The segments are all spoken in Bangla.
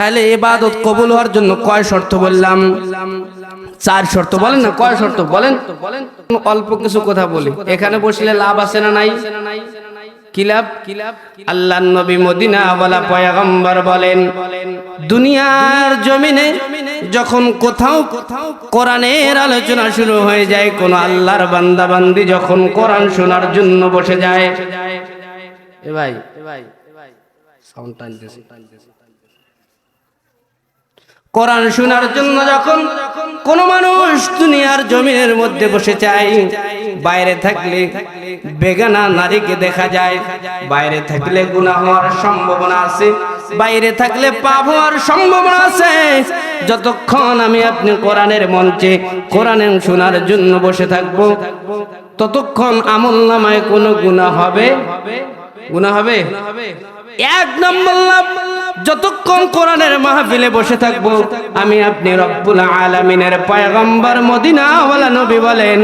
তাহলে এবাদত কবুল হওয়ার জন্য কয় শর্ত বললাম? চার শর্ত বলেন না? কয় শর্ত বলেন? অল্প কিছু কথা বলি। এখানে বসলে লাভ আছে না নাই? আলোচনা শুরু হয়ে যায়, কোন আল্লাহর যখন শোনার জন্য বসে যায়। সাউন্ড কোরআন শোনার জন্য যখন কোন মানুষ দুনিয়ার জমিনের মধ্যে বসে চাই বাইরে থাকলে বেগানা নারীকে দেখা যায়, বাইরে থাকলে গুণা হওয়ার সম্ভাবনা আছে, বাইরে থাকলে পাপ হওয়ার সম্ভাবনা আছে। যতক্ষণ আমি আপনি কোরআনের মঞ্চে কোরআনের শোনার জন্য বসে থাকব, ততক্ষণ আমল নামায় কোনো গুণা হবে? গুণা হবে? এক নম্বর যতক্ষণ কোরআনের মাহফিলে বসে থাকব, আমি আপনি রব্বুল আলামিনের পয়গম্বর, মদিনাওয়ালা নবী বলেন,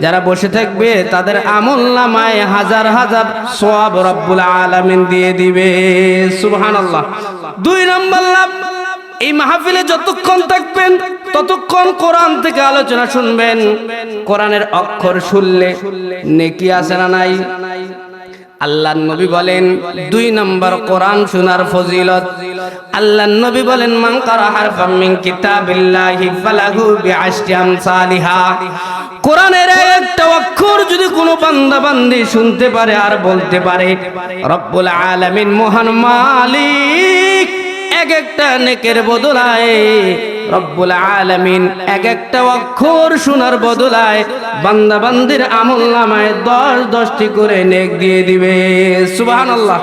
যারা বসে থাকবে, তাদের আমল নামায় হাজার হাজার সব রব্বুল আলামিন দিয়ে দিবে। সুবহানাল্লাহ। দুই নম্বর লাভ, এই মাহফিলে যতক্ষণ থাকবেন, ততক্ষণ কোরআন থেকে আলোচনা শুনবেন। কোরআনের অক্ষর শুনলে নেকি আছে না নাই? আল্লাহ নবী বলেন, দুই নম্বর কোরআন শোনার ফজিলত। আল্লাহ নবী বলেন, মান কারা হারফাম মিন কিতাবিল্লাহি ফালাহু বিআশরি আমসালিহা। কোরআনের একটা অক্ষর যদি কোনো বান্দা বান্দি শুনতে পারে আর বলতে পারে, রব্বুল আলামিন মহান মালিক। এক একটা নেকের বদলায় রব্বুল আলামিন এক একটা অক্ষর শোনার বদলায় বান্দা বান্দির আমল নামায় দশ দশটি করে নেক দিয়ে দিবে। সুবহানাল্লাহ।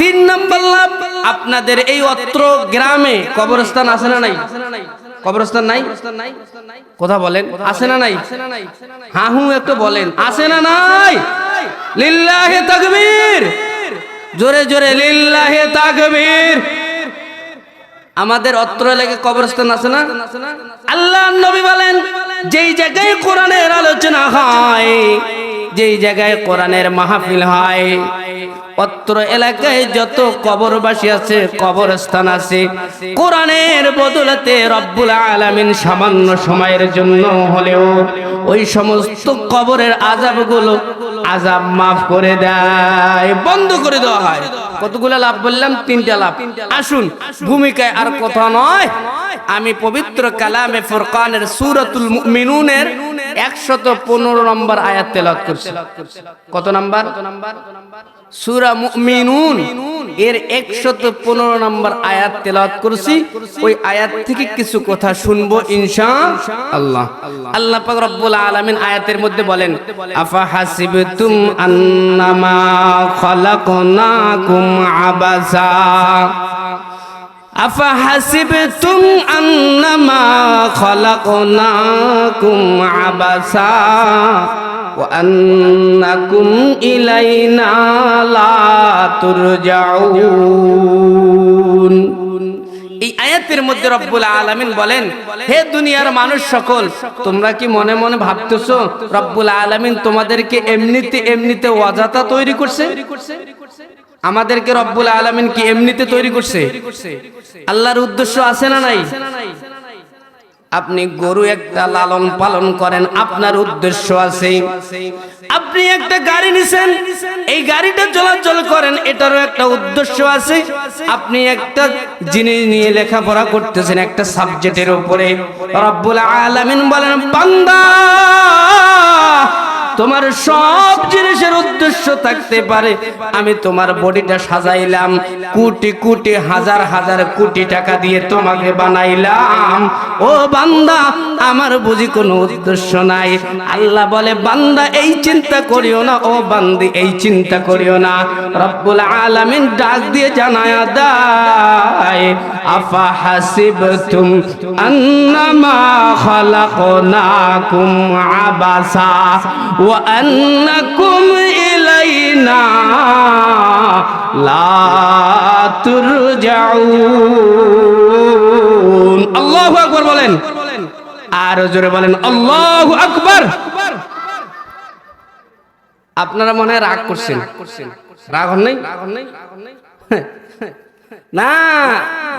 তিন নম্বর লাভ, আপনাদের এই অত্র গ্রামে কবরস্থান আছে না নাই? কবরস্থান নাই? কথা বলেন, আছে না নাই? হ্যাঁ হুঁ একটু বলেন, আছে না নাই? লিল্লাহে তাকবীর। জোরে জোরে লিল্লাহে তাকবীর। আমাদের অত্র এলাকায় কবরস্থান আছে না? আল্লাহ নবী বলেন, যেই জায়গায় কোরআনের আলোচনা হয়, যেই জায়গায় কোরআনের মাহফিল হয়, অত্র এলাকায় যত কবরবাসী আছে, কবরস্থান আছে, কোরআনের বদলাতে রব্বুল আলামিন সামান্য সময়ের জন্য হলেও ওই সমস্ত কবরের আজাবগুলো আজাব মাফ করে দেয়, বন্ধ করে দেওয়া হয়। কতগুলো লাভ বললাম? তিনটা লাভ। আসুন ভূমিকায় আর কথা নয়। আমি পবিত্র কালামে ফুরকানের সুরতুল মিনুনের একশত পনেরো নম্বর আয়াত তেলাওয়াত করছি। কত নম্বর? সূরা মিনুন এর একশত পনেরো নম্বর আয়াত তেলাওয়াত করছি। ওই আয়াত থেকে কিছু কথা শুনব ইনশা আল্লাহ। আল্লাহ পাক রব্বুল আলামিন আয়াতের মধ্যে বলেন, আফা হাসিবতুম আন্নামা খালাকনাকুম আবাসা? أفحسبتم أنما خلقناكم عبثا وأنكم إلينا لا ترجعون এই আয়াতের মধ্যে রব্বুল আলামিন বলেন হে দুনিয়ার মানুষ সকল তোমরা কি মনে মনে ভাবতেছো রব্বুল আলামিন তোমাদেরকে এমনিতে এমনিতে অজাতা তৈরি করছে আমাদেরকে রব্বুল আলামিন কি এমনিতে তৈরি করছে? আল্লাহর উদ্দেশ্য আছে না নাই? আপনি গরু একটা লালন পালন করেন, আপনার উদ্দেশ্য আছে। আপনি একটা গাড়ি নিছেন, এই গাড়িটা চলাচল করেন, এটারও একটা উদ্দেশ্য আছে। আপনি একটা জিনিস নিয়ে লেখাপড়া করতেছেন একটা সাবজেক্টের উপরে। রব্বুল আলামিন বলেন, বান্দা! তোমার সব জিনিসের উদ্দেশ্য থাকতে পারে। আমি তোমার বডিটা সাজাইলাম। কোটি কোটি, হাজার হাজার কোটি টাকা দিয়ে তোমাকে বানাইলাম। ও বান্দা, আমার বুঝি কোনো উদ্দেশ্য নাই। আল্লাহ বলে, বান্দা, এই চিন্তা করিও না। ও বান্দি, এই চিন্তা করিও না। রব্বুল আলামিন ডাক দিয়ে জানায় দায়, আফা হাসিবতুম আন্নামা খালাকনাকুম আবাসা। وأنكم إلينا لا ترجعون الله أكبر বলেন আর জোরে বলেন আল্লাহ আকবার আপনারা মনে হয় রাগ করছেন রাগ হন নাই না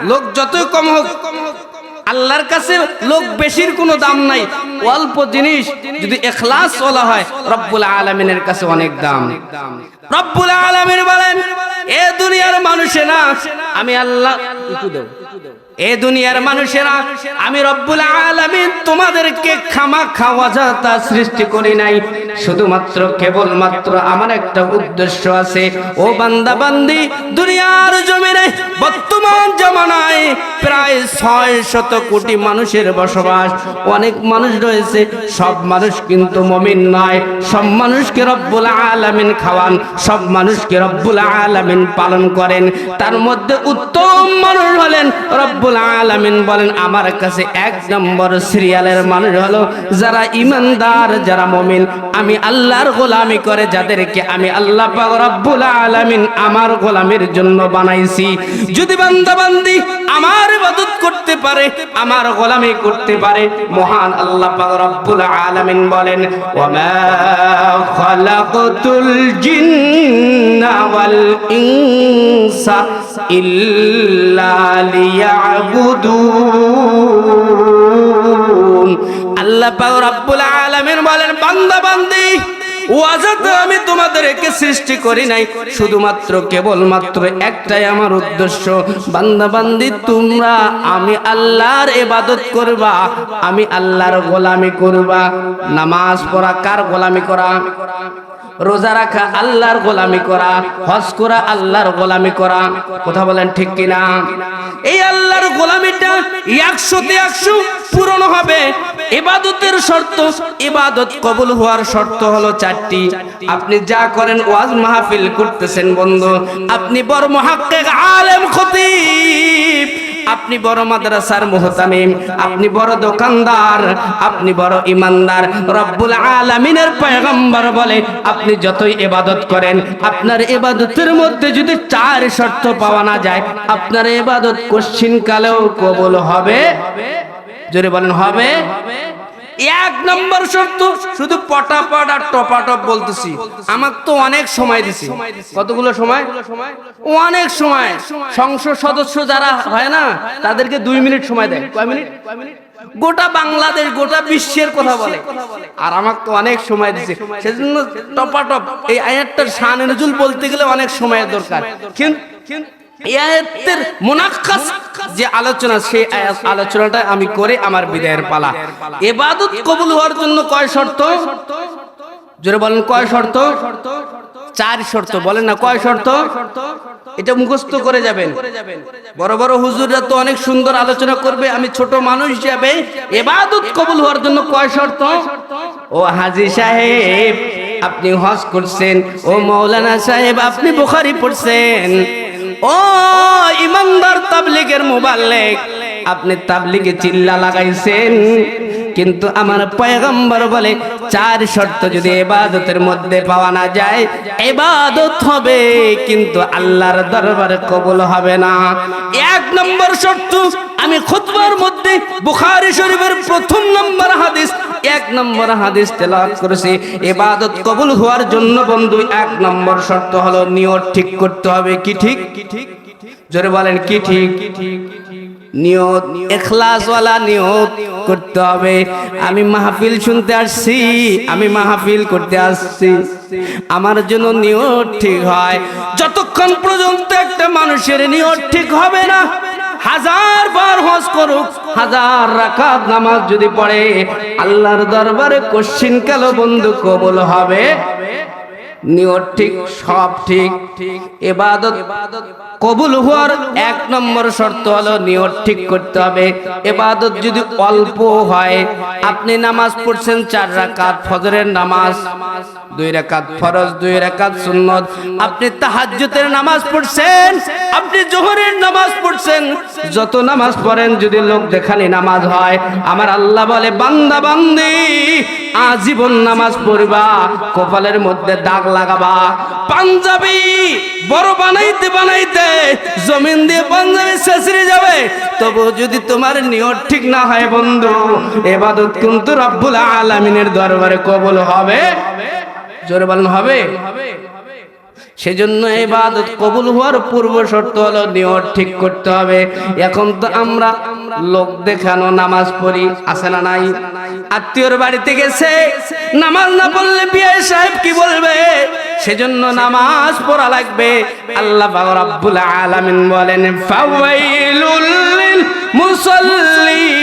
লোক যতই কম হোক আল্লাহর কাছে লোক বেশির কোনো দাম নাই অল্প জিনিস যদি এখলাস বলা হয়, রব্বুল আলমিনের কাছে অনেক দাম রব্বুল আলমিন বলেন, এ দুনিয়ার মানুষে না, আমি আল্লাহ দেও। এ দুনিয়ার মানুষেরা, আমি রব্বুল আলামিন তোমাদেরকে খামা খাওয়া তা সৃষ্টি করি নাই। শুধুমাত্র কেবলমাত্র আমার একটা উদ্দেশ্য আছে, ও বান্দা বান্দি, দুনিয়ার জমিনে বর্তমান জামানায় প্রায় ছয় শত কোটি মানুষের বসবাস। অনেক মানুষ রয়েছে, সব মানুষ কিন্তু মমিন নয়। সব মানুষকে রব্বুল আলামিন খাওয়ান, সব মানুষকে রব্বুল আলামিন পালন করেন। তার মধ্যে উত্তম মানুষ হলেন রব্বুল আলামিন বলেন, আমার কাছে এক নম্বর সিরিয়ালের মানুষ হলো যারা ইমানদার, যারা মমিন। আমি আল্লাহর গোলামি করে যাদেরকে আমি আল্লাহ পাক রব্বুল আলামিন আমার গোলামির জন্য বানাইছি। যদি বান্দা বান্দি আমার ইবাদত করতে পারে, আমার গোলামি করতে পারে, মহান আল্লাহ পাক রব্বুল আলামিন বলেন ওয়ামা খালাকতুল জিন্না ওয়াল ইনসা ইল্লা লিয়াবুদুন। আমি তোমাদেরকে সৃষ্টি করি নাই, শুধুমাত্র কেবলমাত্র একটাই আমার উদ্দেশ্য। বান্দা, বান্দি, তোমরা আমি আল্লাহর ইবাদত করবা, আমি আল্লাহর গোলামি করবা। নামাজ পড়া কার গোলামি করা? রোজা রাখা আল্লাহর গোলামি করা, হজ করা আল্লাহর গোলামি করা। কথা বলেন ঠিক কিনা? এই আল্লাহর গোলামিটা একশোতে একশো পূরণ হবে। ইবাদতের শর্ত, ইবাদত কবুল হওয়ার শর্ত হলো চারটি। আপনি যা করেন ওয়াজ মাহফিল করতেছেন বন্ধু। আপনি বড় মহাক্কেক আলেম খতিব। আপনি বড় মাদ্রাসার মুহতামিম, আপনি বড় দোকানদার, আপনি বড় ইমানদার, রব্বুল আলামিনের পয়গম্বর বলে আপনি যতই এবাদত করেন, আপনার এবাদতের মধ্যে যদি চার শর্ত পাওয়া না যায়, আপনার এবাদত কোশ্চিন কালেও কবুল হবে। জোরে বলেন, হবে। এক নম্বর শর্ত, শুধু পটাপট আর টপাটপ বলতেছি। আমার তো অনেক সময় দিছি। কতগুলো সময়? অনেক সময়। সংসদ সদস্য যারা হয় না, তাদেরকে দুই মিনিট সময় দেয়। কয় মিনিট? গোটা বাংলাদেশ, গোটা বিশ্বের কথা বলে। আর আমার তো অনেক সময় দিছে। সেজন্য টপাটপ, এই আয়াতটার শান নজুল বলতে গেলে অনেক সময়ের দরকার। কিন্তু আয়াতের মুনাক্কাস যে আলোচনা, সেই আলোচনাটা আমি করে আমার বিদায়ের পালা। এবাদত কবুল হওয়ার জন্য কয় শর্ত? জোরে বলেন, কয় শর্ত? চার শর্ত। বলেন না, কয় শর্ত? এটা মুখস্থ করে যাবেন। বড় বড় হুজুররা তো অনেক সুন্দর আলোচনা করবে। আমি ছোট মানুষ হিসাবে এবাদত কবুল হওয়ার জন্য কয় শর্ত? ও হাজি সাহেব, আপনি হজ করছেন। ও মৌলানা সাহেব, আপনি বুখারি পড়ছেন। ও ইমানদার তাবলিগের মোবাল্লেক, আপনি তাবলিগে চিল্লা লাগাইছেন। কিন্তু আমার পয়গম্বর বলে, চার শর্ত যদি এবাদতের মধ্যে পাওয়া না যায়, এবাদত হবে, কিন্তু আল্লাহর দরবারে কবুল হবে না। এক নম্বর শর্ত, আমি খুতবার মধ্যে বুখারী শরীফের প্রথম নম্বর হাদিস এক নম্বর হাদিস তেলাওয়াত করেছি। ইবাদত কবুল হওয়ার জন্য বন্ধু, এক নম্বর শর্ত হলো নিয়ত ঠিক করতে হবে। কি ঠিক? জোরে বলেন, কি ঠিক? নিয়ত, এখলাসওয়ালা নিয়ত করতে হবে। আমি মাহফিল শুনতে আসছি, আমি মাহফিল করতে আসছি। আমার জন্য নিয়ত ঠিক হয়। যতক্ষণ পর্যন্ত একটা মানুষের নিয়ত ঠিক হবে না করুক, হাজার রাকাত নামাজ যদি পড়ে, আল্লাহর দরবারে কোশ্চিন কালো বন্ধু কবুল হবে। নিয়ত ঠিক, সব ঠিক, এবাদত কবুল হওয়ার এক নম্বর শর্ত হলো নিয়ত ঠিক করতে হবে। এবাদত যদি অল্প হয়, আপনি নামাজ পড়ছেন চার রাকাত, ফজরের নামাজ দুই রাকাত ফরজ, দুই রাকাত সুন্নত। আপনি তাহাজ্জুদের নামাজ পড়ছেন, আপনি জোহরের নামাজ পড়ছেন। যত নামাজ পড়েন, যদি লোক দেখানি নামাজ হয়, আমার আল্লাহ বলে, বান্দা, বান্দি, আজীবন নামাজ পড়বা, কপালের মধ্যে দাগ লাগাবা। পাঞ্জাবি বড় বানাইতে বানাইতে জমিন দিয়ে পাঞ্জাবি শেষরে যাবে। তবু যদি তোমার নিয়ত ঠিক না হয়, বন্ধু, এবাদত কিন্তু রব্বুল আলামিনের দরবারে কবুল হবে। জোরে বলেন, হবে? সেজন্য ইবাদত কবুল হওয়ার পূর্ব শর্ত হলো নিয়ত ঠিক করতে হবে। এখন তো আমরা লোক দেখানো নামাজ পড়ি, আছে না নাই? আত্মীয়র বাড়িতে গেছে, নামাজ না পড়লে বিয়ে সাহেব কি বলবে? সেজন্য নামাজ পড়া লাগবে। আল্লাহ রব্বুল আলামিন বলেন, ফাওয়াইলুল মুসাল্লিন।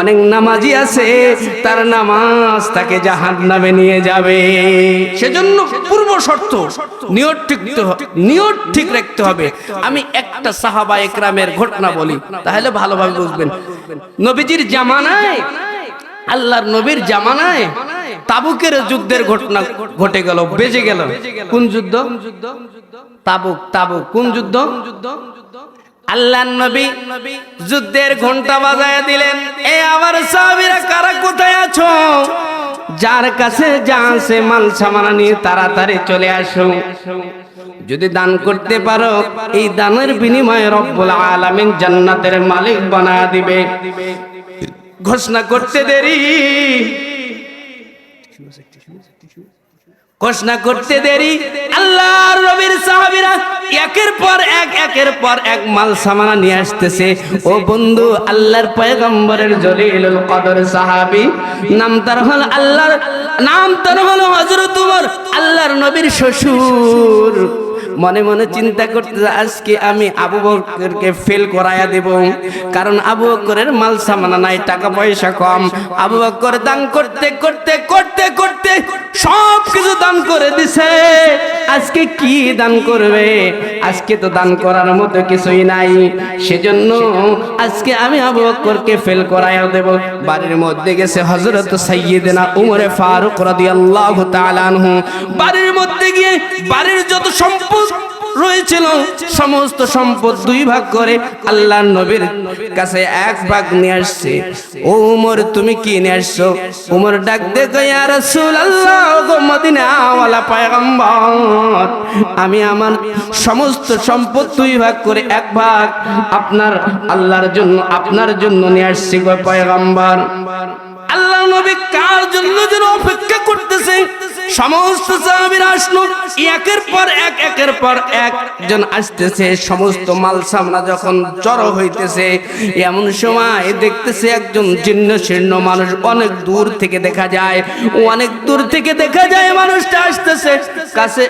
অনেক নামাজি আছে, তার নামাজ তাকে জাহান নামে নিয়ে যাবে। সেজন্য পূর্ব শর্ত, নিয়ত ঠিক নিয়ত ঠিক রাখতে হবে। আমি একটা সাহাবা একরামের ঘটনা বলি, তাহলে ভালোভাবে বুঝবেন। নবীজির জামানায়, আল্লাহর নবীর জামানায় তাবুকের যুদ্ধের ঘটনা ঘটে গেল, বেজে গেল। কোন যুদ্ধ? তাবুক তাবুক, কোন যুদ্ধ? আল্লাহ নবী যুদ্ধের ঘণ্টা বাজায় দিলেন, এ আমার সাহাবীরা কারা কোথায় আছো? যার কাছে যা আছে মাল সামানা নিয়ে তাড়াতাড়ি চলে আসো। যদি দান করতে পারো, এই দানের বিনিময়ে রব্বুল আলামিন জান্নাতের মালিক বানায় দিবে। ঘোষণা করতে দেরি। ঘোষণা করতে দেরি। আল্লাহর রবির সাহাবীরা একের পর এক, একের পর এক মাল সামানা নিয়ে আসতেছে। ও বন্ধু, আল্লাহর পয়গম্বরের জলিলুল কদর সাহাবী, নাম তার হল আল্লাহর, নাম তার হল হযরত উমর, আল্লাহর নবীর শ্বশুর। মনে মনে চিন্তা করতে আজকে আমি আবু বকরকে ফেল করায়া দেব। কারণ আবু বকরের মাল সামানা নাই, টাকা পয়সা কম। আবু বকর দান করতে করতে করতে করতে সব কিছু দান করে দিছে। আজকে কি দান করবে? আজকে তো দান করার মতো কিছুই নাই। সেজন্য আজকে আমি আবু বকরকে ফেল করায়া দেব। বাড়ির মধ্যে গেছে হযরত সাইয়্যিদনা উমরে ফারুক রাদিয়াল্লাহু তাআলা আনহু। বাড়ির মধ্যে গিয়ে বাড়ির যত সম্পদ রয়েছিল। সমস্ত সম্পদ দুই ভাগ করে আল্লাহ নবীর কাছে এক ভাগ নিয়ে আসছে। ও উমর, তুমি কি নিয়ে আসছো? উমর ডাক দেখো মদিনাওয়ালা পয়গম্বর। আমি আমার সমস্ত সম্পদ দুই ভাগ করে এক ভাগ আপনার, আল্লাহর জন্য, আপনার জন্য নিয়ে আসছি গো পয়গম্বর। আল্লাহ নবী কার জন্য যেন অপেক্ষা করতেছে? সমস্ত সাহাবীরা আসলো। একের পর এক, একের পর একজন আসতেছে। সমস্ত মাল সামনা যখন জড়ো হইতেছে, এমন সময় দেখতেছে একজন জীর্ণ শীর্ণ মানুষ অনেক দূর থেকে দেখা যায়। অনেক দূর থেকে দেখা যায় মানুষটা আসতেছে। কাছে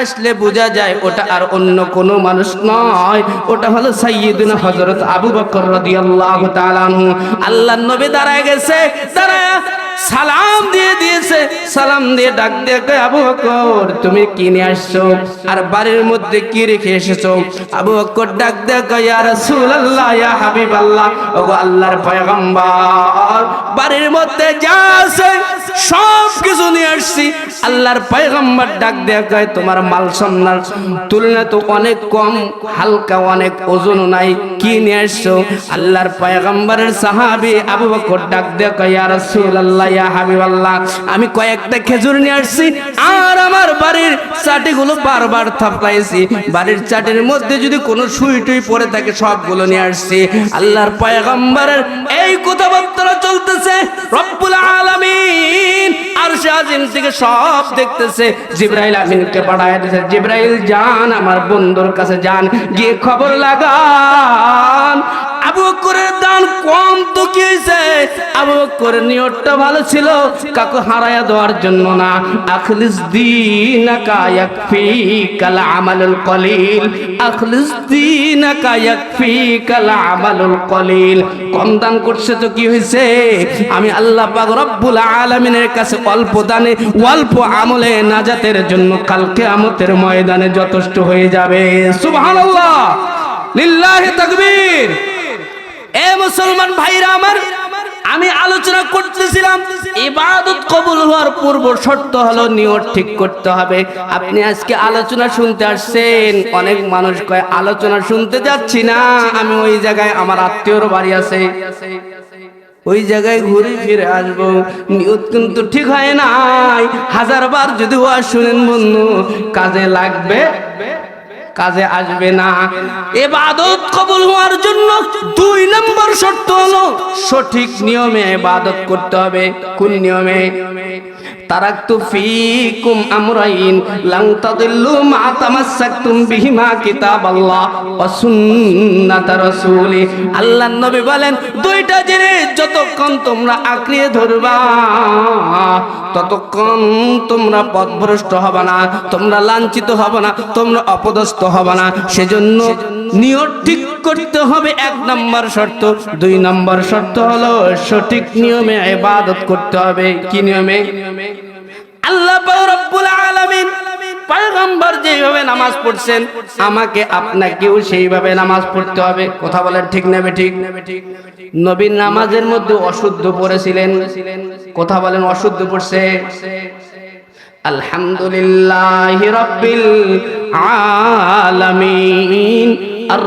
আসলে বোঝা যায় ওটা আর অন্য কোনো মানুষ নয়। ওটা হলো সাইয়্যিদুনা হযরত আবু বকর রাদিয়াল্লাহু তাআলা আল্লাহর নবী দাঁড়ায় গেছে। দাঁড়ায় সালাম দিয়ে দিয়েছে। সালাম দিয়ে ডাক দিয়ে আবু বকর তুমি কি নিয়ে আসছো? আর বাড়ির মধ্যে কি রেখে এসেছ? আবু বকর ডাক কয়, ইয়া রাসূলুল্লাহ ইয়া হাবিবাল্লাহ ওগো আল্লাহর পয়গম্বর বাড়ির মধ্যে যা আছে সব কিছু নিয়ে আসছি। আল্লাহর পয়গম্বর ডাক দিয়ে কয় তোমার মাল সামনার তুলনা তো অনেক কম হালকা অনেক ওজন নাই কি নিয়ে আসছো? আল্লাহর পয়গম্বরের সাহাবী আবু বকর ডাক দিয়ে কয় ইয়া রাসূলুল্লাহ আমি কয়েকটা খেজুর নিয়ে আসছি, আর আমার বাড়ির চাটিগুলো বারবার থাপড়াইছি বাড়ির চাটির মধ্যে যদি কোনো সুই টুই পড়ে থাকে, সবগুলো নিয়ে আসছি। আল্লাহর পয়গম্বরের এই কথাবার্তা চলতেছে, রব্বুল আলামিন আর আজিম থেকে সব দেখতেছে। জিব্রাইল আমিনকে পাঠায় দিয়েছে জিব্রাইল যান আমার বন্ধুর কাছে যান, গিয়ে খবর লাগান। আবু দান কম তো কি হয়েছে আবু নিয়তটা ভালো ছিল কাকু দেওয়ার না। আখলিস কলিল। কলিল। কম দান করছে তো কি হয়েছে আমি আল্লাহ রব্বুল আলামিনের কাছে অল্প দানে, অল্প আমলে নাজাতের জন্য কালকে আমতের ময়দানে যথেষ্ট হয়ে যাবে। সুবহানাল্লাহ! লিল্লাহি তাকবীর! এ মুসলমান ভাইরা আমার, আমি আলোচনা করতেছিলাম, ইবাদত কবুল হওয়ার পূর্ব শর্ত হলো নিয়ত ঠিক করতে হবে। আপনি আজকে আলোচনা শুনতে আসছেন, অনেক মানুষ কয়, আলোচনা শুনতে যাচ্ছি না, আমি ওই জায়গায় আমার আত্মীয়র বাড়ি আছে। ওই জায়গায় ঘুরে ফিরে আসব। নিয়ত কিন্তু ঠিক হয় নাই। হাজার বার যদি ওয়াজ শুনেন বন্ধু, কাজে লাগবে কাজে আসবে না। এবাদত কবুল হওয়ার জন্য দুই নম্বর শর্ত হলো সঠিক নিয়মে এবাদত করতে হবে। কোন নিয়মে? ফিকুম বলেন, দুইটা জিনিস যতক্ষণ তোমরা আঁকড়িয়ে ধরবা, ততক্ষণ তোমরা পথভ্রষ্ট হবে না, তোমরা লাঞ্ছিত হবে না, তোমরা অপদস্থ হবে না। সেজন্য নিয়ত ঠিক করতে হবে এক নম্বর শর্ত। দুই নম্বর শর্ত হলো সঠিক নিয়মে ইবাদত করতে হবে। কি নিয়মে? আল্লাহ রব্বুল আলামিন পয়গম্বর যেভাবে নামাজ পড়ছেন, আমাকে আপনাকেও সেইভাবে নামাজ পড়তে হবে। কথা বলেন ঠিক নেবে ঠিক নবীর নামাজের মধ্যে অশুদ্ধ পড়েছিলেন। কথা বলেন অশুদ্ধ পড়ছে। আলহামদুলিল্লাহ রব্বিল আলামিন। আর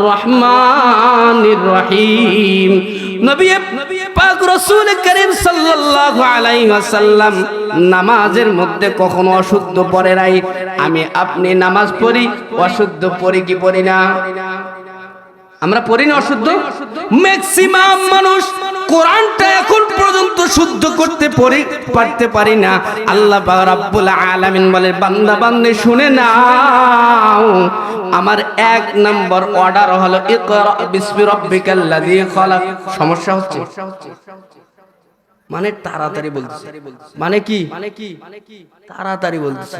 রহিম নামাজের মধ্যে কখনো অশুদ্ধ পরে নাই। আমি আপনি নামাজ পড়ি অশুদ্ধ পড়ি কি পড়ি না? আমরা পড়ি না অশুদ্ধ ম্যাক্সিমাম মানুষ কোরআনটা এখন পর্যন্ত শুদ্ধ করতে পড়ি পারতে পারি না। আল্লাহ রাব্বুল আলামিন বলে, বান্দা, বান্দে, শুনে নাও। আমার এক নম্বর অর্ডার হলো, ইকরা বিসমি রাব্বিকাল্লাযী খালাক। সমস্যা হচ্ছে? মানে তাড়াতাড়ি বলতেছে। মানে কি? মানে কি? মানে কি? তাড়াতাড়ি বলতেছে।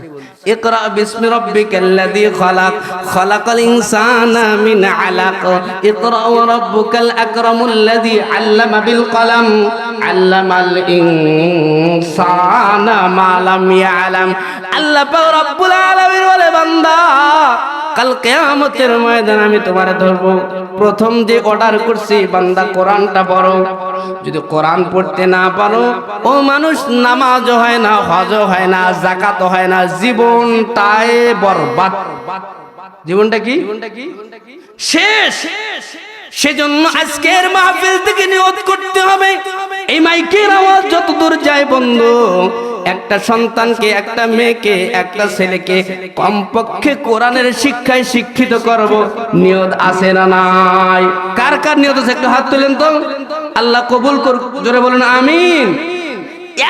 ইকরা বিসমি রাব্বিকাল্লাযী খালাক। খালাকাল ইনসানা মিন আলাক। ইকরা ওয়া রাব্বুকাল আকরামুল্লাযী আল্লামা বিল কলম। আল্লামাল ইনসানা মা লাম ইয়ালাম। আল্লাহ পাক রব্বুল আলামিন বলে বান্দা কাল কেয়ামতের ময়দান আমি তোমারে ধরবো। প্রথম যে অর্ডার করছি, বান্দা কোরআনটা পড়ো। যদি কোরআন পড়তে না পারো, ও মানুষ নামাজ হয় না হজ হয় না জাকাত হয় না, জীবনটাই বরবাদ। জীবনটা কি? শেষ। সেজন্য আজকের মাহফিল থেকে নিয়ত করতে হবে। এই মাইকের আওয়াজ যত দূর যায় বন্ধু একটা সন্তানকে, একটা মেয়েকে, একটা ছেলেকে কমপক্ষে কোরআনের শিক্ষায় শিক্ষিত করব। নিয়ত আছে না নাই? কার কার নিয়ত আছে? একটু হাত তুলেন তো। আল্লাহ কবুল করুক। জোরে বলুন, আমিন।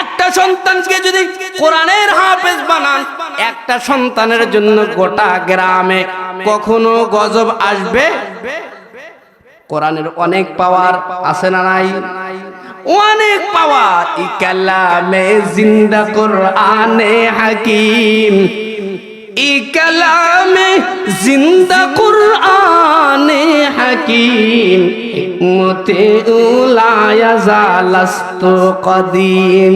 একটা সন্তানকে যদি কোরআনের হাফেজ বানান, একটা সন্তানের জন্য গোটা গ্রামে কখনো গজব আসবে? কোরআনের অনেক পাওয়ার আছে না নাই? অনেক পাওয়ার। ই কালামে জিন্দা কোরআনে হাকিম। ই কালামে জিন্দা কোরআনে হাকিম। মতে উলায়া জালাস্ত কদিম।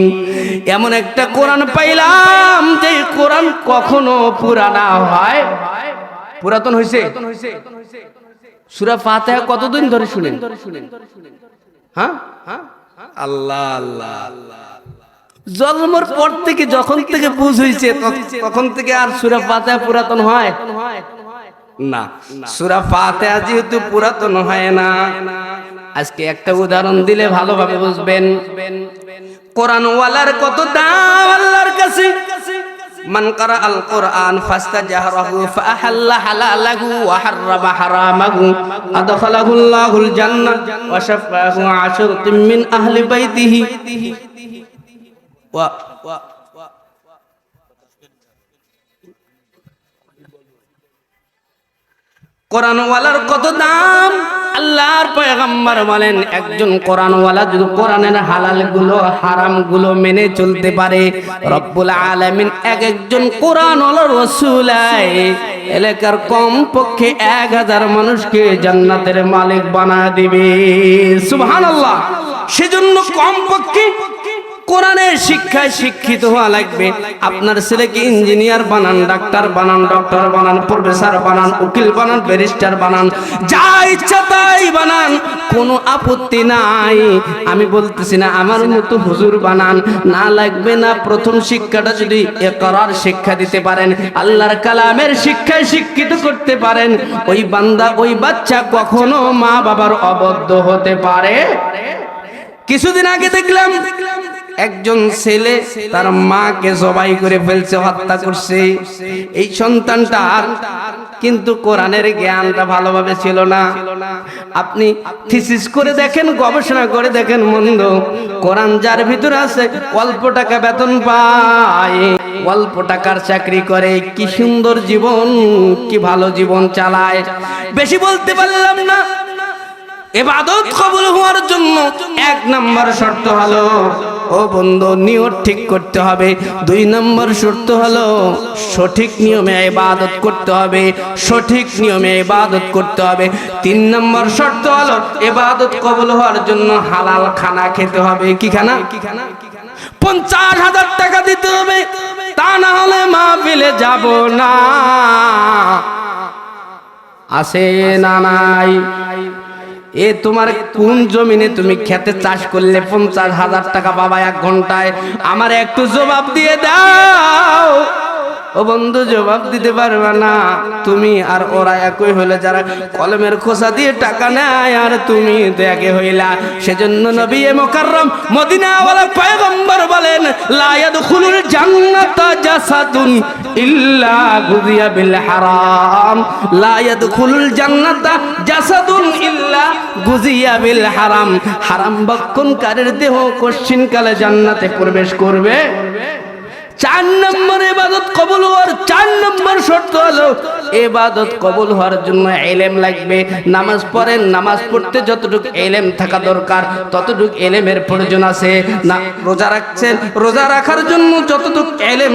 এমন একটা কোরআন পাইলাম যে কোরআন কখনো পুরানা হয়। পুরাতন হয়েছে সুরা ফাতিহা কতদিন ধরে শুনেন? হ্যাঁ হ্যাঁ? আল্লাহ আল্লাহ জন্মর পর থেকে যখন থেকে বুঝ হয়েছে তখন থেকে আর সুরা ফাতিহা পুরাতন হয়? না সুরা ফাতিহা যেহেতু পুরাতন হয় না আজকে একটা উদাহরণ দিলে ভালোভাবে বুঝবেন। কোরআন ওয়ালার কত দাম আল্লাহর কাছে? মান কারা আল কোরআন ফাস্তা জাহরাহু ফাহাল্লা হালালাহু ওয়া হাররামা হারামাহু। আদখালাহুল্লাহুল জান্নাহ ওয়া শাফাহু আশরাতিন মিন আহলি বাইতিহি। ওয়া কোরআনওয়ালার কত দাম? আল্লাহর পয়গাম্বার বলেন, একজন কোরআনওয়ালা যদি কোরআনের হালালগুলো হারামগুলো মেনে চলতে পারে, রব্বুল আলামিন এক একজন কোরআনওয়ালার রসুলাই, এলাকার কম পক্ষে এক হাজার মানুষকে জান্নাতের মালিক বানা দিবে। সুবহানাল্লাহ। সেজন্য কম পক্ষে কোরআনের শিক্ষায় শিক্ষিত হওয়া লাগবে। আপনার ছেলেকে ইঞ্জিনিয়ার বানান, ডাক্তার বানান, ডক্টর বানান, প্রফেসর বানান, উকিল বানান, ব্যারিস্টার বানান, যা ইচ্ছা তাই বানান, কোনো আপত্তি নাই। আমি বলতেছি না, আমার মতো হুজুর বানান, না লাগবে না প্রথম শিক্ষাটা যদি একরার শিক্ষা দিতে পারেন, আল্লাহর কালামের শিক্ষায় শিক্ষিত করতে পারেন, ওই বান্দা, ওই বাচ্চা কখনো মা বাবার অবদ্ধ হতে পারে? কিছুদিন আগে দেখলাম দেখলাম একজন ছেলে তার মাকে জবাই করে ফেলছে, হত্যা করছে। এই সন্তানটার কিন্তু কোরআনের জ্ঞানটা ভালোভাবে ছিল না। আপনি থিসিস করে দেখেন, গবেষণা করে দেখেন, মন্দ। কোরআন যার ভিতরে আছে, অল্প টাকা বেতন পায়, অল্প টাকার চাকরি করে, কি সুন্দর জীবন, কি ভালো জীবন চালায়। বেশি বলতে পারলাম না। এবাদত কবুল হওয়ার জন্য এক নম্বর শর্ত হলো ও বন্ধু, নিয়ত ঠিক করতে হবে। দুই নম্বর শর্ত হলো, সঠিক নিয়মে ইবাদত করতে হবে। সঠিক নিয়মে ইবাদত করতে হবে। তিন নম্বর শর্ত হলো, ইবাদত কবুল হওয়ার জন্য হালাল খানা খেতে হবে। কি খানা? পঞ্চাশ হাজার টাকা দিতে হবে। তা না হলে মাহফিলে যাব না। আছে না নাই? এ তোমার কোন জমিনে তুমি খেতে চাষ করলে পঞ্চাশ হাজার টাকা পাবা এক ঘন্টায়? আমার একটু জবাব দিয়ে দাও। ও বন্ধু, জবাব দিতে পারবে না। তুমি আর ওরা একই হইলে যারা কলমের খোসা দিয়ে টাকা নেয়, আর তুমি দেখে হইলা। সেজন্য নবী এ মোকাররম মদিনাওয়ালা পয়গম্বর বলেন, লা ইয়াদখুলুল জান্নাতা জাসাদুন ইল্লা গুযিয়া বিল হারাম। লা ইয়াদখুলুল জান্নাতা জাসাদুন ইল্লা গুজিয়া বিল হারাম। হারাম বক্ষণকারীর দেহ কশ্চিন কালে জান্নাতে প্রবেশ করবে। চার নম্বর এবাদত কবুল হওয়ার চার নম্বর শর্ত হলো এবাদত কবুল হওয়ার জন্য এলেম লাগবে। নামাজ পড়েন, নামাজ পড়তে যতটুকু এলেম থাকা দরকার, ততটুকু এলেমের প্রয়োজন আছে। না, রোজা রাখছেন, রোজা রাখার জন্য যতটুকু এলেম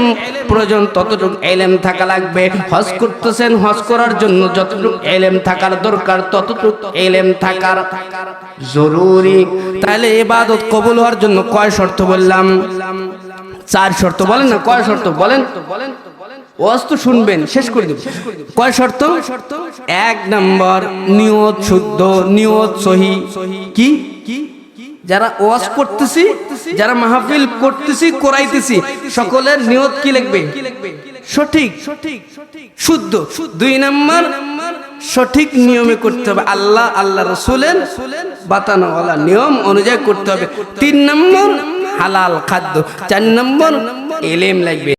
প্রয়োজন, ততটুকু এলেম থাকা লাগবে। হজ করতেছেন, হজ করার জন্য যতটুকু এলেম থাকার দরকার, ততটুকু এলেম থাকার জরুরি। তাহলে এবাদত কবুল হওয়ার জন্য কয় শর্ত বললাম? চার শর্ত বলেন না? কয় শর্ত বলেন? ওয়াজ তো শুনবেন, শেষ করে দেব। কয় শর্ত? এক নম্বর, নিয়ত শুদ্ধ, নিয়ত সহি। কি? যারা ওয়াজ করতেছি, যারা মাহফিল করতেছি, করাইতেছি, সকলের নিয়ত কি লিখবে? সঠিক সঠিক শুদ্ধ। দুই নম্বর, সঠিক নিয়মে করতে হবে। আল্লাহ আল্লাহ রসুলের বাতানোওয়ালা নিয়ম অনুযায়ী করতে হবে। তিন নম্বর হালাল খাদ্য। চার নম্বর এলেম লাগবে।